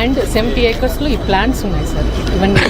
And seventy ఏకర్స్లో ఈ plants ఉన్నాయి sir. ఇవన్నీ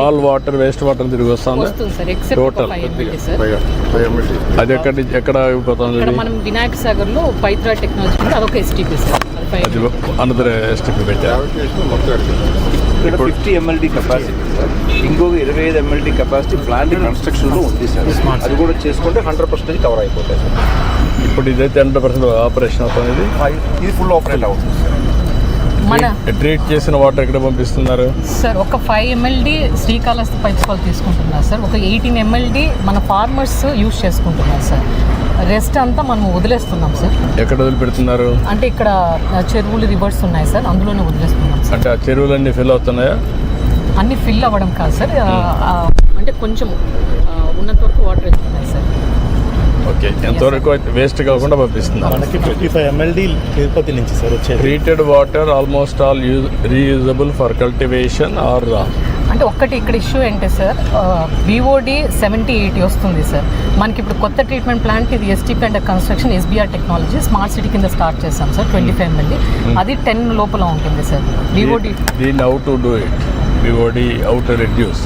ఆల్ వాటర్ వేస్ట్ వాటర్ తిరిగి వస్తుంది? వస్తుంది సార్ ఎక్సెప్ట్ ఎంఎల్టీ సార్. అది ఎక్కడ ఎక్కడ అయిపోతుంది? మనం వినాయక సాగర్లో పైత్రా టెక్నాలజీ ఉంది అదొక ఎస్టీపీ సార్. అది అనదర్ పెట్టారు. ఇక్కడ ఫిఫ్టీ ఎంఎల్డి కెపాసిటీ సార్. ఇంకొక ఇరవై ఐదు ఎంఎల్డి కెపాసిటీ ప్లాంట్ కన్స్ట్రక్షన్లో ఉంది సార్. అది కూడా చేసుకుంటే హండ్రెడ్ పర్సెంటేజ్ కవర్ అయిపోతాయి సార్. ఇప్పుడు ఇదైతే హండ్రెడ్ పర్సెంట్ ఆపరేషన్ అవుతుంది. ఇది ఇది ఫుల్ ఆపరేట్ అవుతుంది మన ట్రీట్ చేసిన వాటర్ ఎక్కడ పంపిస్తున్నారు? సార్ ఒక ఫైవ్ ఎంఎల్డి శ్రీకాళహస్తి పైప్స్ వాళ్ళు తీసుకుంటున్నారు సార్. ఒక ఎయిటీన్ ఎంఎల్డి మన ఫార్మర్స్ యూజ్ చేసుకుంటున్నారు సార్. రెస్ట్ అంతా మనం వదిలేస్తున్నాం సార్. ఎక్కడ వదిలిపెడుతున్నారు? అంటే ఇక్కడ చెరువులు రివర్స్ ఉన్నాయి సార్. అందులోనే వదిలేస్తున్నాం సార్. అంటే ఆ చెరువులన్నీ ఫిల్ అవుతున్నాయా? అన్ని ఫిల్ అవ్వడం కాదు సార్. అంటే కొంచెం ఉన్నంత వరకు వాటర్ వెళ్తున్నాయి సార్. ఓకే ఎంతవరకు వేస్ట్ కాకుండా పంపిస్తున్నారు మనకి ఫిఫ్టీ ఫైవ్ ఎంఎల్డి తిరుపతి నుంచి సార్ వచ్చేది. Treated water almost all use reusable for cultivation or అంటే ఒక్కటి ఇక్కడ ఇష్యూ ఏంటి సార్ బీఓడి సెవెంటీ ఎయిటీ వస్తుంది సార్ మనకి ఇప్పుడు కొత్త ట్రీట్మెంట్ ప్లాంట్ ఇది STP and construction SBR technology smart city కింద స్టార్ట్ చేస్తాం సార్ ట్వంటీ ఫైవ్ ఎంఎల్డి అది టెన్ లోపల ఉంటుంది సార్ బీఓడి దీన్ని how to do it BOD how to reduce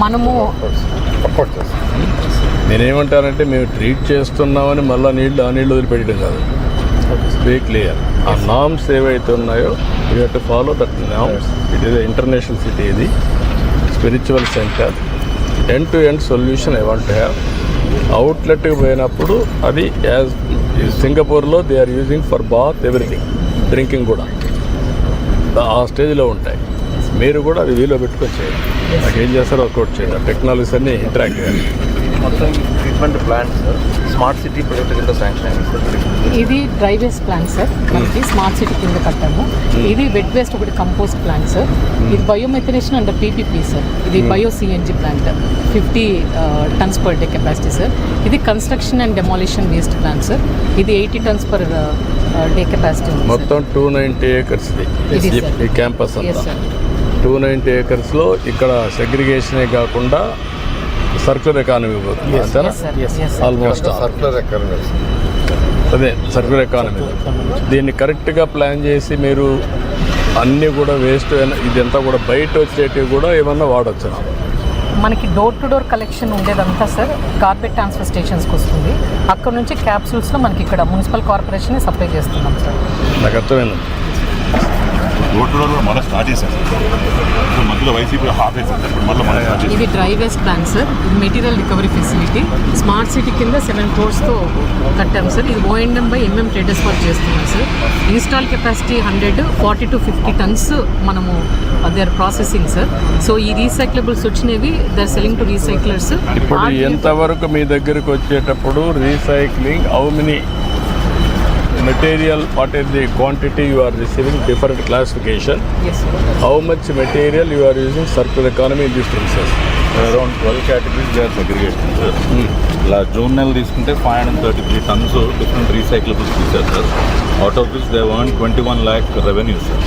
మనము నేనేమంటానంటే మేము ట్రీట్ చేస్తున్నామని మళ్ళీ నీళ్ళు ఆ నీళ్ళు వదిలిపెట్టడం కాదు. వెరీ క్లియర్ ఆ నామ్స్ ఏవైతే ఉన్నాయో you have to follow that norms it is international city ఇది. Spiritual centre end to end solution I want have అవుట్లెట్కి పోయినప్పుడు అది యాజ్ సింగపూర్లో they are using for bath everything drinking కూడా. ఆ స్టేజ్లో ఉంటాయి. మీరు కూడా అది వీలో పెట్టుకొచ్చేయండి నాకు ఏం చేస్తారో వర్కౌట్ చేయండి. టెక్నాలజీస్ అన్ని ఇంటరాక్ట్ చేయాలి మొత్తం treatment plant sir smart city project కింద శాంక్షన్ అయింది సార్ ఇది డ్రై వేస్ట్ ప్లాంట్ సార్ మనకి స్మార్ట్ సిటీ కింద కట్టాము. ఇది వెట్ వేస్ట్ ఒకటి కంపోస్ట్ ప్లాంట్ సార్ ఇది బయోమెథనేషన్ అండ్ పీపీపీ సార్ ఇది bio CNG plant fifty tons per day capacity sir ఇది construction and demolition waste plant sir ఇది eighty tons per day capacity మొత్తం two ninety acres ఈ- campus two ninety ఏకర్స్లో ఇక్కడ సెగ్రిగేషనే కాకుండా circular economy పోతుంది అంతేనా? Yes sir yes sir almost అదే సర్క్యులర్ ఎకానమీ దీన్ని కరెక్ట్గా ప్లాన్ చేసి మీరు అన్నీ కూడా వేస్ట్ ఇదంతా కూడా బయట వచ్చేటివి కూడా ఏమన్నా వాడచ్చు మనకి డోర్ టు డోర్ కలెక్షన్ ఉండేదంతా సార్ కార్పెట్ ట్రాన్స్ఫర్ స్టేషన్స్కి వస్తుంది. అక్కడ నుంచి క్యాప్సూల్స్లో మనకి ఇక్కడ మున్సిపల్ కార్పొరేషన్ సప్లై చేస్తున్నాం సార్ నాకు అర్థమైంది. రోడ్ రోడ్ కూడా మళ్ళీ స్టార్ట్ చేశారు. ఇప్పుడు మధ్యలో వైసీపీ హాఫ్ ఇప్పుడు మళ్ళీ మళ్ళీ స్టార్ట్ ఇది డ్రై వేస్ట్ ప్లాంట్ సార్ ఇది material recovery facility. Smart city కింద సెవెన్ క్రోర్స్తో కట్టాం సార్ ఇది O and M by MM traders work చేస్తున్నాం sir install capacity hundred forty to fifty tons మనము they are processing sir so ఈ recyclables వచ్చినవి they are selling to recyclers ఇప్పుడు ఎంతవరకు మీ దగ్గరకు వచ్చేటప్పుడు recycling how many material what is the quantity you are receiving different classification yes how much material you are using circular economy in this process around twelve categories they are segregation sir ఇలా June నెల తీసుకుంటే five hundred thirty three tons different recyclables తీశారు sir out of this they one twenty one lakh revenue sir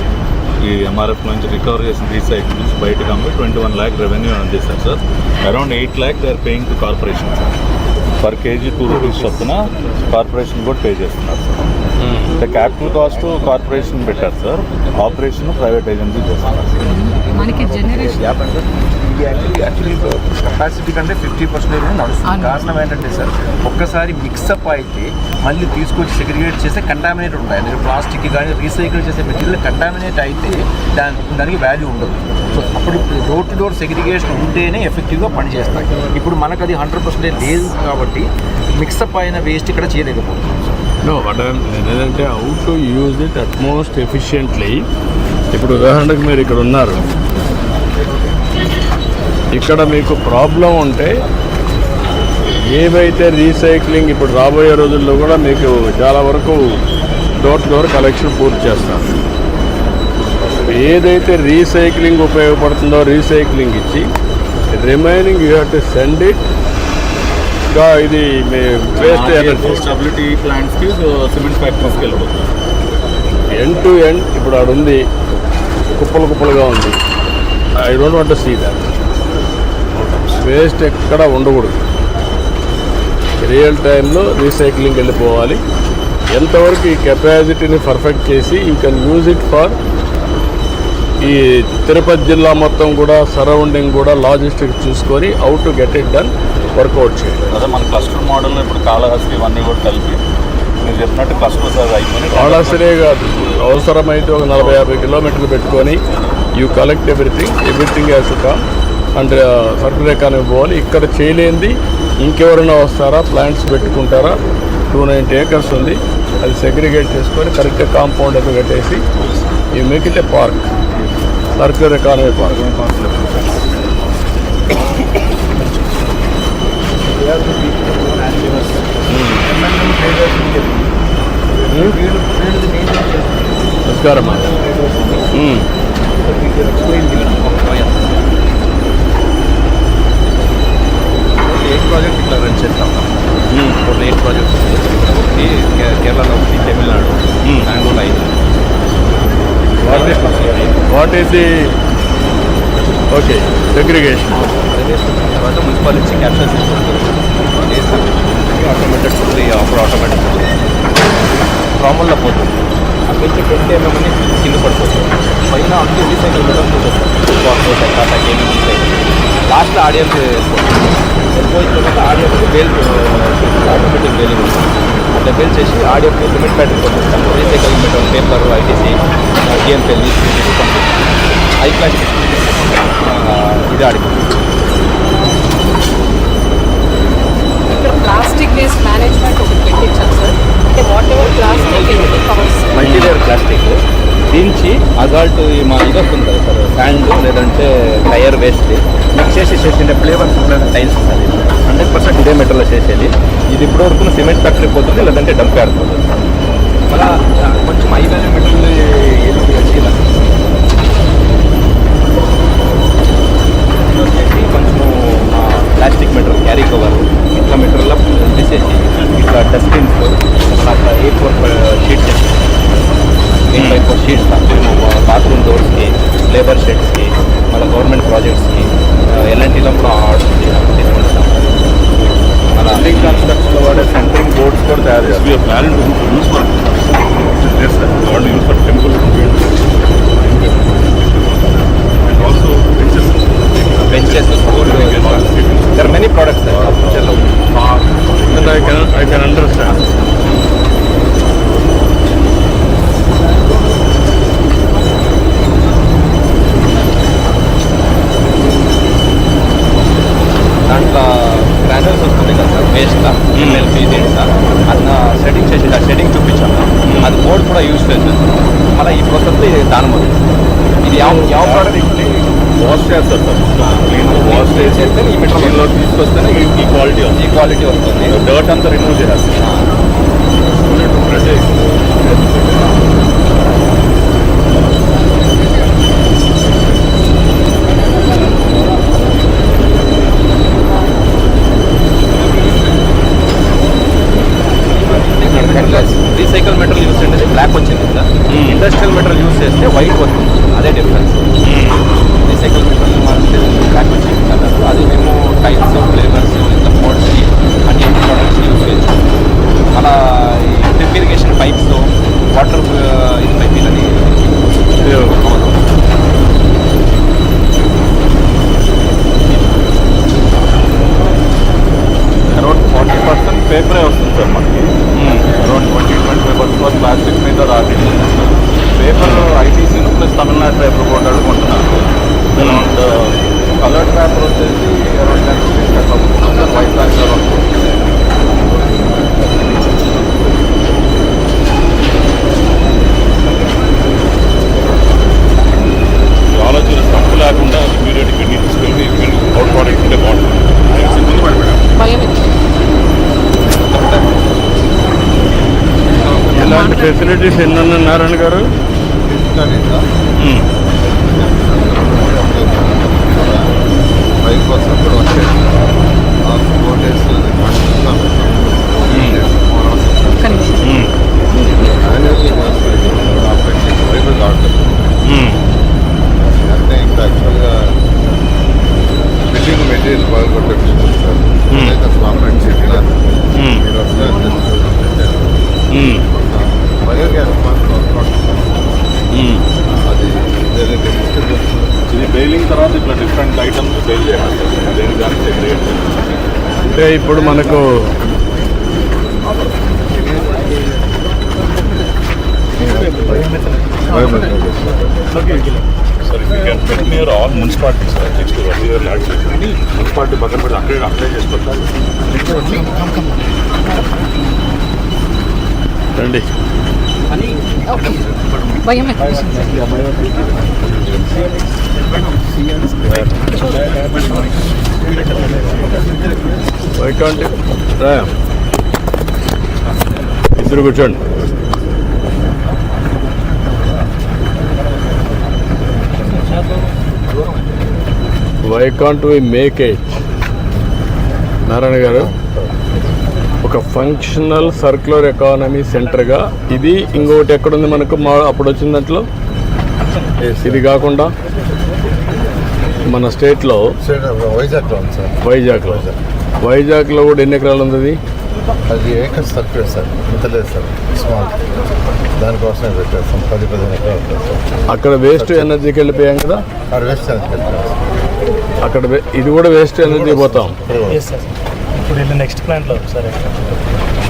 ఈ MRF నుంచి recover చేసిన recycles బయటకు అమ్మి twenty one lakh revenue అందిస్తారు sir around eight lakh they are paying to corporation sir per kg two rupees చొప్పున corporation కూడా pay చేస్తున్నారు sir అంటే క్యాపిటల్ కాస్ట్ కార్పొరేషన్ పెట్టారు సార్ ఆపరేషన్ ప్రైవేట్ ఏజెన్సీ చేస్తున్నారు. మనకి జనరేషన్ యాప్ అంటే ఇది యాక్చువల్లీ యాక్చువల్లీ కెపాసిటీ కంటే ఫిఫ్టీ పర్సెంటేజ్ నడుస్తుంది. కారణం ఏంటంటే సార్ ఒక్కసారి మిక్సప్ అయితే మళ్ళీ తీసుకొచ్చి సెగ్రిగేట్ చేస్తే కంటామినేట్ ఉంటాయి. మీరు ప్లాస్టిక్ కానీ రీసైకిల్ చేసే మెటీరియల్ కంటామినేట్ అయితే దాని దానికి వాల్యూ ఉండదు. సో అప్పుడు డోర్ టు డోర్ సెగ్రిగేషన్ ఉంటేనే ఎఫెక్టివ్గా పనిచేస్తాయి. ఇప్పుడు మనకు అది హండ్రెడ్ పర్సెంటేజ్ లేదు కాబట్టి మిక్సప్ అయిన వేస్ట్ ఇక్కడ చేయలేకపోతున్నాం. సార్ నో బట్ ఏంటంటే how to use it utmost efficiently ఇప్పుడు ఉదాహరణకు మీరు ఇక్కడ ఉన్నారు. ఇక్కడ మీకు ప్రాబ్లం ఉంటే ఏవైతే రీసైక్లింగ్ ఇప్పుడు రాబోయే రోజుల్లో కూడా మీకు చాలా వరకు డోర్ టు డోర్ కలెక్షన్ పూర్తి చేస్తారు. ఏదైతే రీసైక్లింగ్ ఉపయోగపడుతుందో రీసైక్లింగ్ ఇచ్చి remaining you have to send it ఇది మీ వేస్ట్ ఎనర్జీ స్టెబిలిటీ ప్లాంట్స్కి సిమెంట్ ఫ్యాక్టరీస్కి వెళ్ళిపోతుంది ఎండ్ టు ఎండ్ ఇప్పుడు ఆడ ఉంది కుప్పలు కుప్పలుగా ఉంది. I don't want see that waste ఎక్కడ ఉండకూడదు. రియల్ టైంలో రీసైక్లింగ్ వెళ్ళిపోవాలి. ఎంతవరకు ఈ కెపాసిటీని పర్ఫెక్ట్ చేసి you can use it for ఈ తిరుపతి జిల్లా మొత్తం కూడా సరౌండింగ్ కూడా లాజిస్టిక్స్ చూసుకొని how to get it done work out చేయాలి అదే మన క్లస్టర్ మోడల్ ఇప్పుడు కాళహస్తి ఇవన్నీ కూడా కలిపి మీరు చెప్పినట్టు క్లస్టర్స్ అది అయిపోయి కాళాశ్రే కాదు అవసరమైతే ఒక నలభై యాభై కిలోమీటర్లు పెట్టుకొని you collect everything everything has to come and circular economy పోవాలి. ఇక్కడ చేయలేంది ఇంకెవరైనా వస్తారా? ప్లాంట్స్ పెట్టుకుంటారా? టూ నైంటీ ఏకర్స్ ఉంది. అది సెగ్రిగేట్ చేసుకొని కరెక్ట్గా కాంపౌండ్ ఎక్కడ కట్టేసి you make it a park circular economy park నమస్కారం మ్మ్. ఎయిట్ ప్రాజెక్ట్ ఇట్లా రన్ చేస్తాం మ్మ్. టోటల్ ఎయిట్ ప్రాజెక్ట్స్ ఒకటి కే- కేరళలో ఒకటి తమిళనాడు Hmm. బెంగళూరు ఐదు what is the okay segregation తర్వాత మున్సిపల్ నుంచి క్యాప్చర్ ఆటోమేటెడ్ ఫుల్లీ అప్పుడు ఆటోమేటెడ్ ప్రాముల్లో పోతుంది. అక్కడి నుంచి ఎంఎం అని కింద పడిపోతుంది. పైన అన్ని రీసైకిల్ కూడా పోతుంది. టాటాకి ఏమేమి ఉంటాయి లాస్ట్లో ఆడియన్స్ వెళ్ళిపోయిన తర్వాత ఆడియన్స్ బేల్ ఆటోమేటిక్ బేలింగ్ ఉంటుంది అట్లా బేల్ చేసి ఆడియన్స్ లిమిట్ పంపిస్తాం recycle material paper ITC high class ఇది ఇక్కడ ప్లాస్టిక్ వేస్ట్ మేనేజ్మెంట్ ఒకటి పెట్టించాం సార్ అంటే whatever plastic multilayer plastic దించి అజాల్ట్ మా ఇది వస్తుంది కదా సార్ శాండ్ లేదంటే టైర్ వేస్ట్ మిక్స్ చేసి చేసిండే ఫ్లేవర్ టైల్స్ అది హండ్రెడ్ పర్సెంట్ ఇదే మెటీరియల్ చేసేది. ఇది ఇప్పుడు వరకు సిమెంట్ ఫ్యాక్టరీ పోతుంది లేదంటే డంప్ యార్డ్ పోతుంది. మళ్ళా ఆ, కొంచెం హై వాల్యూ మెటీరియల్ ఏది వచ్చింది వచ్చేసి కొంచెము ప్లాస్టిక్ మెటీరియల్ క్యారీ కవర్ ఇట్లా మెటీరియల్ తీసేసి ఇట్లా డస్ట్బిన్స్ అట్లా A four sheets eight by four sheets bathroom డోర్స్కి labour షెడ్స్కి మళ్ళీ గవర్నమెంట్ ప్రాజెక్ట్స్కి ఎల్ఎన్టీలో కూడా ఆర్డర్ తీసుకుంటాం మన కన్స్ట్రక్షన్ వాడే సెంటరింగ్ బోర్డ్స్ కూడా తయారు చేస్తారు ప్లాన్ యూస్ ఫర్ వాళ్ళు use for temple and also benches other many products ఫ్యూచర్లో And I can, I can understand. Facilities ఎన్ని నారాయణ గారు. ఫైవ్ పర్సెంట్ కూడా వచ్చాయి ఆ ఫోర్ డేస్ ఒక్క నిమిషం మ్మ్. బైబిల్ కావట్లేదు మ్మ్. అంటే ఇంకా యాక్చువల్గా బిల్డింగ్ మెటీరియల్ బాగా కొట్టే బిజినెస్ సార్ Hmm. అయితే మా ఫ్రెండ్స్ ఇట్లా మ్మ్. మీరు వస్తే మ్మ్. బయోగ్యాస్ మాత్రం మ్మ్. అది ఏదైతే తర్వాత ఇట్లా డిఫరెంట్ ఐటమ్స్ సేల్ చేయాలి సార్ దేని దాన్ని సెగ్రిగేట్ అంటే ఇప్పుడు మనకు మున్సిపాలిటీ మున్సిపాలిటీ పక్కన పెట్టి అక్కడే అప్లై చేసుకోవాలి రండి. సార్ వైకాంటి ఇద్దరు కూర్చోండి. Why can't we make it Narayana garu ఒక ఫంక్షనల్ సర్క్యులర్ ఎకానమీ సెంటర్గా ఇది ఇంకొకటి ఎక్కడుంది మనకు? మా అప్పుడు వచ్చిన దాంట్లో? ఇది కాకుండా మన స్టేట్లో వైజాగ్లో ఉంది సార్. వైజాగ్లో. వైజాగ్లో కూడా ఎన్ని ఎకరాలు ఉంది అది? అది ఏకర్ సర్క్యూట్ సార్. ఇంత లేదు సార్. స్మాల్. దానికోసమే పెట్టేస్తాం పది పదిహేను ఎకరాలు అక్కడ వేస్ట్ ఎనర్జీకి వెళ్ళిపోయాం కదా? ఆడ వేస్ట్ అని పెట్టాం అక్కడ వే- ఇది కూడా వేస్ట్ ఎనర్జీ పోతాం. ఇప్పుడు వెళ్ళి నెక్స్ట్ ప్లాంట్లో సార్.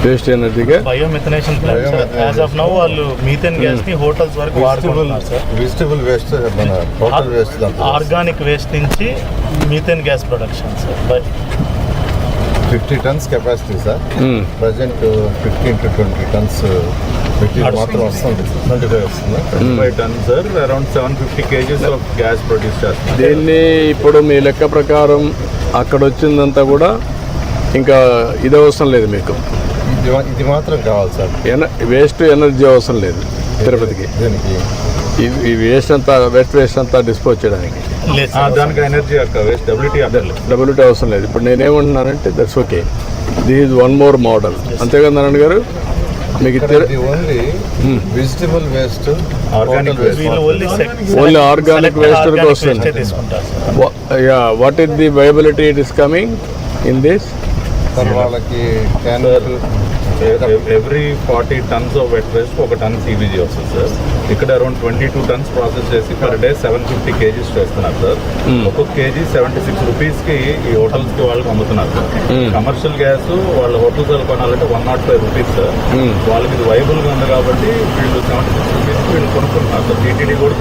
వేస్ట్ ఎనర్జీగా? Biomethanation plant as of now వాళ్ళు మీథేన్ గ్యాస్ని హోటల్స్ వరకు వాడుకుంటున్నారు సార్ వెజిటబుల్ వేస్ట్ మన వేస్ట్ ఆర్గానిక్ వేస్ట్ నుంచి methane gas production sir by fifty tons capacity sir present fifteen to twenty tons material మాత్రం వస్తుంది ట్వంటీ ఫైవ్ వస్తుంది. Five ton sir around seven fifty kgs of gas produce చేస్తున్నారు దీన్ని ఇప్పుడు మీ లెక్క ప్రకారం అక్కడ వచ్చిందంతా కూడా ఇంకా ఇది అవసరం లేదు మీకు. ఇది మాత్రం కావాలి సార్. ఎన వేస్ట్ ఎనర్జీ అవసరం లేదు తిరుపతికి. దీనికి? ఈ- వేస్ట్ అంతా వెస్ట్ వేస్ట్ అంతా డిస్పోజ్ చేయడానికి. దానికి ఎనర్జీ అక్క వేస్ట్ డబ్ల్యూటీ అదర్లేదు డబ్ల్యూటీ అవసరం లేదు. ఇప్పుడు నేనేమంటున్నానంటే that's okay this is one more model అంతేగా నారాయణ గారు మీకు ఓన్లీ వెజిటబుల్ వేస్ట్ waste. వీళ్ళు ఓన్లీ waste. వరకు వస్తుంది. What is the viability it is coming in this వాళ్ళకి can every forty tons of wet waste ఒక టన్ సిబిజీ వస్తుంది sir ఇక్కడ around twenty two tons process చేసి per day seven fifty kgs చేస్తున్నారు sir ఒక్కొక్క kg seventy six రూపీస్కి ఈ హోటల్స్కి వాళ్ళకి అమ్ముతున్నారు సార్ కమర్షియల్ గ్యాస్ వాళ్ళ హోటల్స్ వాళ్ళు కొనాలంటే one not five rupees sir వాళ్ళకి ఇది వైబుల్గా ఉంది కాబట్టి వీళ్ళు సెవెంటీ సిక్స్ రూపీస్ వీళ్ళు కొనుక్కుంటున్నారు సార్ టీటీడీ కూడా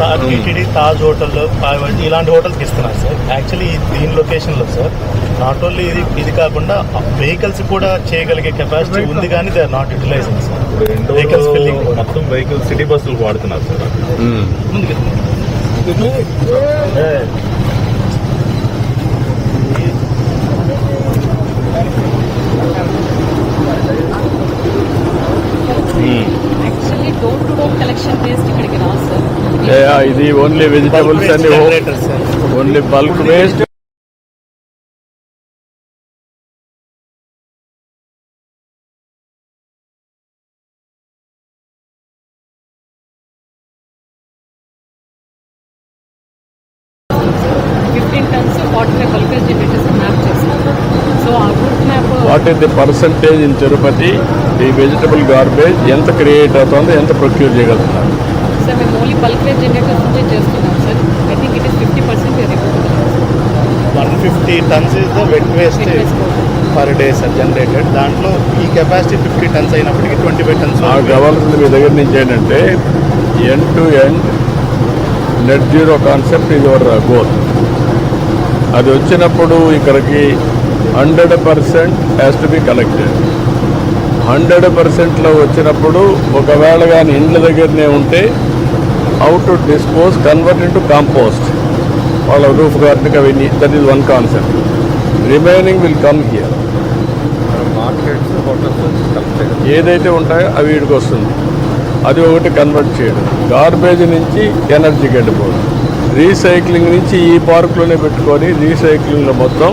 తాజ్ టీటీడీ తాజ్ హోటల్లో పాయవడ్డీ ఇలాంటి హోటల్స్కి ఇస్తున్నారు సార్ యాక్చువల్లీ దీని లొకేషన్లో సార్ నాట్ ఓన్లీ ఇది ఇది కాకుండా వెహికల్స్ కూడా చేయగలిగే కెపాసిటీ ఉంది కానీ they are not utilising sir Indore కూడా. మొత్తం వెహికల్ సిటీ బస్సులు వాడుతున్నారు సార్ సార్ Yeah, ఇది only vegetables and only bulk waste what is the percentage in Tirupati ఈ వెజిటబుల్ గార్బేజ్ ఎంత క్రియేట్ అవుతుందో ఎంత ప్రొక్యూర్ చేయగలుగుతున్నారు సార్ మేము ఓన్లీ బల్కేజ్ జనరేటర్స్ నుంచే చేస్తున్నాం sir I think it is fifty percent one fifty tons is the wet waste per day sir generated దాంట్లో ఈ కెపాసిటీ ఫిఫ్టీ టన్స్ అయినప్పటికీ ట్వంటీ ఫైవ్ టన్స్ నాకు కావాల్సింది మీ దగ్గర నుంచి ఏంటంటే end to end net zero concept ఇది యువర్ గోల్ అది వచ్చినప్పుడు ఇక్కడికి hundred percent has to be collected hundred పర్సెంట్లో వచ్చినప్పుడు ఒకవేళ కానీ ఇండ్ల దగ్గరనే ఉంటే how to dispose convert into compost వాళ్ళ రూఫ్ గార్డెన్కి అవన్నీ that is one concept remaining will come here ఏదైతే ఉంటాయో అవి వీడికి వస్తుంది. అది ఒకటి కన్వర్ట్ చేయడం. గార్బేజ్ నుంచి ఎనర్జీకి వెళ్ళిపోవడం రీసైక్లింగ్ నుంచి ఈ పార్కులోనే పెట్టుకొని రీసైక్లింగ్లో మొత్తం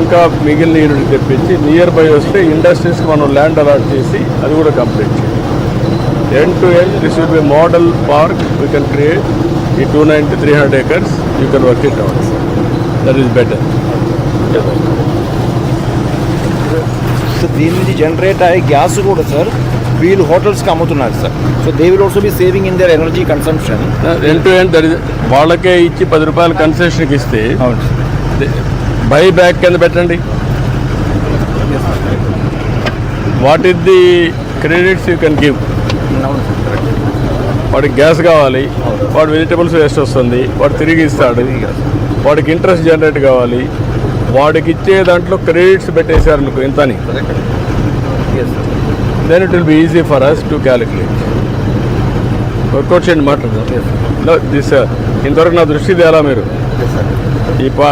ఇంకా మిగిలిన నీరు తెప్పించి నియర్ బై వస్తే ఇండస్ట్రీస్కి మనం ల్యాండ్ అలాట్ చేసి అది కూడా కంప్లీట్ చేయాలి. End to end this will be model park we can create ఈ two ninety three hundred acres you can work it out that is better so దీని నుంచి జనరేట్ అయ్యే గ్యాస్ కూడా సార్ వీళ్ళు హోటల్స్కి అమ్ముతున్నారు sir so they will also be saving in their energy consumption end to end that వాళ్ళకే ఇచ్చి పది రూపాయలు కన్సెషన్కి ఇస్తే అవును బై బ్యాక్ కింద పెట్టండి. What is the credits you can give వాడికి గ్యాస్ కావాలి వాడు వెజిటబుల్స్ వేస్ట్ వస్తుంది వాడు తిరిగి ఇస్తాడు వాడికి ఇంట్రెస్ట్ జనరేట్ కావాలి వాడికి ఇచ్చే దాంట్లో క్రెడిట్స్ పెట్టేశారు అనుకో ఇంత అని then it will be easy for us to calculate work out చేయండి మాట్లాడదాం. దిస్ ఇంతవరకు నా దృష్టి తేలా మీరు? ఈ పా